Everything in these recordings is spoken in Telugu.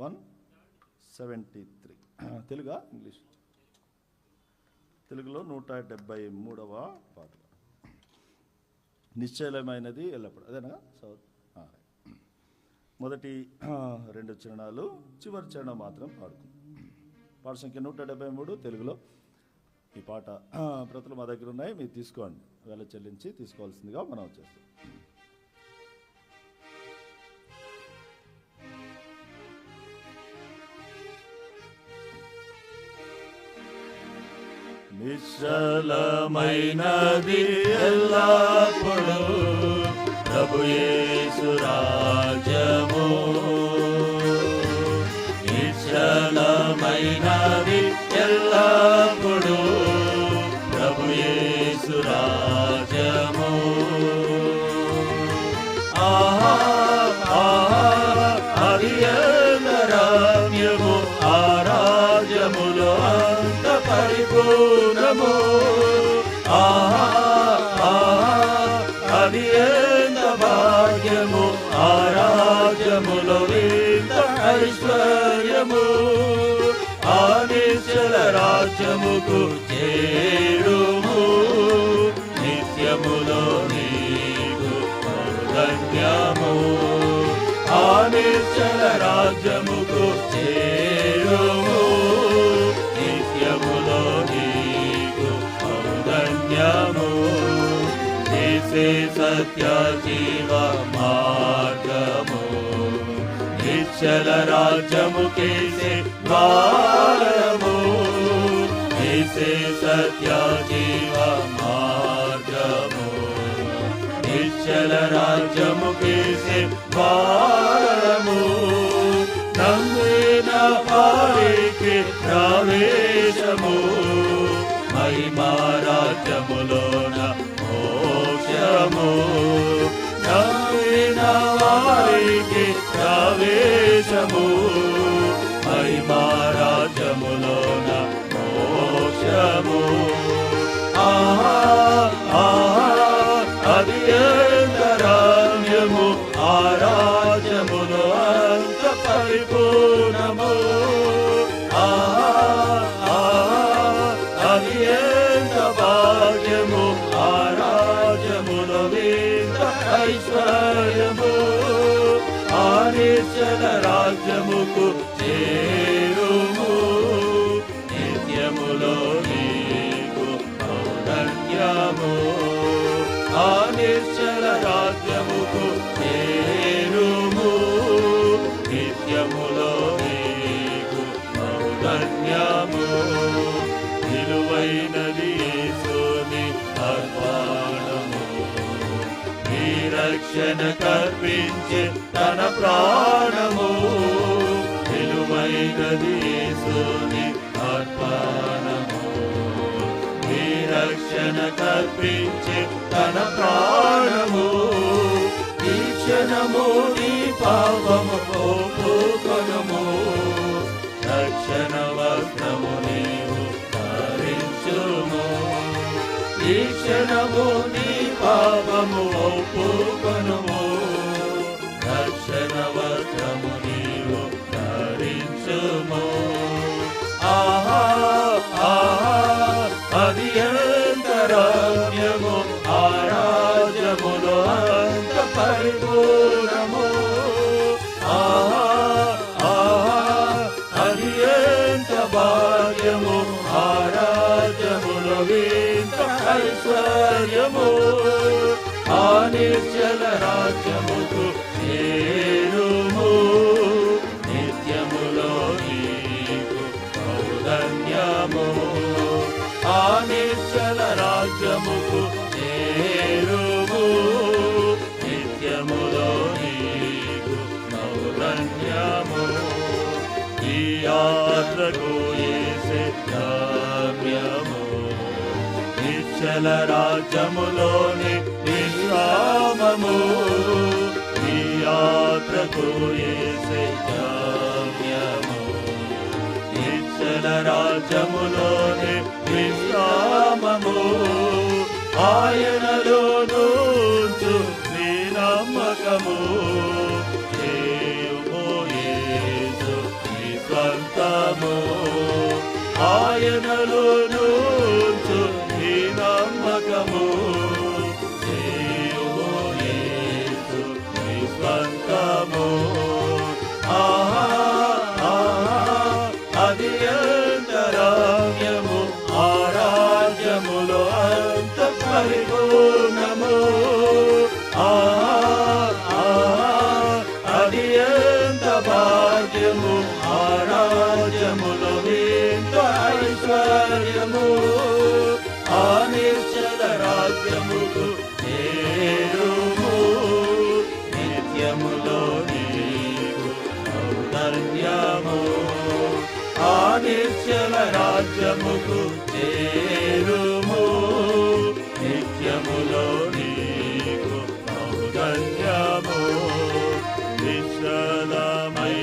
వన్ సెవెంటీ త్రీ తెలుగా ఇంగ్లీష్? తెలుగులో నూట డెబ్బై మూడవ పాట నిశ్చలమైనది ఎల్లప్పుడు. అదేనా? సౌత్ మొదటి రెండు చరణాలు చివరి చరణం మాత్రం పాడుకుంది. పాట సంఖ్య నూట డెబ్బై మూడు తెలుగులో. ఈ పాట ప్రతులు మా దగ్గర ఉన్నాయి. మీరు తీసుకోండి. వేల చెల్లించి తీసుకోవాల్సిందిగా మనం చేస్తాం. నిశ్చలమైనది ఎల్లప్పుడు ప్రభు యేసు పరిపూర్ణము అది ఎంత భాగ్యము ఆ రాజ్యములో ఇంత ఐశ్వర్యము. ఆ నిశ్చల రాజ్యముకు చేరు దేశే సత్య జీవ మార్గము నిశ్చల రాజ్యము కేసే ద్వారము దేశే సత్య జీవ మార్గము నిశ్చల రాజ్యము కేసే ద్వారము నమ్మిన వారికి ప్రవేశము వారికి రాజ్యముకు చేరుము. నిత్యములో నీకు ఔన్నత్యము. ఆ నిశ్చల రాజ్యముకు చేరుము. నిత్యములో నీకు ఔన్నత్యము. విలువైనది యేసుని అర్పణము. రక్షణ కర్పించే తన ప్రాణము. విలువైనది యేసుని అర్పణము రక్షణ కల్పించే తన ప్రాణము ఈ క్షణము నీ పాపము పోపుకొనుము రక్షణ వస్త్రము నీవు ధరించుము ఈ క్షణము నీ పాపము ఒప్పుకొనుము ధరించుము ఆహా ఆహా అది ఎంత రాజ్యము ఆ రాజ్యములో అంత పరిపూర్ణము. ఆహా ఆహా అది ఎంత భాగ్యము ఆ రాజ్యములో ఇంత రాజ్యముకు చేరుము నిత్యములో నీకు నౌరణ్యము ఈ యాత్రకు ఏసే గమ్యము నిశ్చల రాజ్యములోని విశ్రామము. ఈ యాత్రకు ఏసే గమ్యము రాజ్యములోని విశ్రామము. ఆయనలో నూచు నీ నమ్మకము. స్వంతము. ఆయనలో నూ అంత పరిపూర్ణము ఆహా, అది ఎంత భాగ్యము ఆ ఎంత ఐశ్వర్యము. ఆ నిశ్చల రాజ్యముకు చేరుము నిత్యములో నీకు ఔదర్యము. ఆ నిశ్చల రాజ్యముకు చేరుము నిత్యములో నీకు ఔదర్యము విశాలమైనది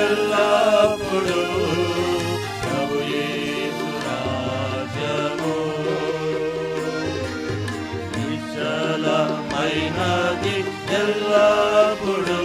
ఎల్లప్పుడు విశాలమైనది ఎల్లప్పుడు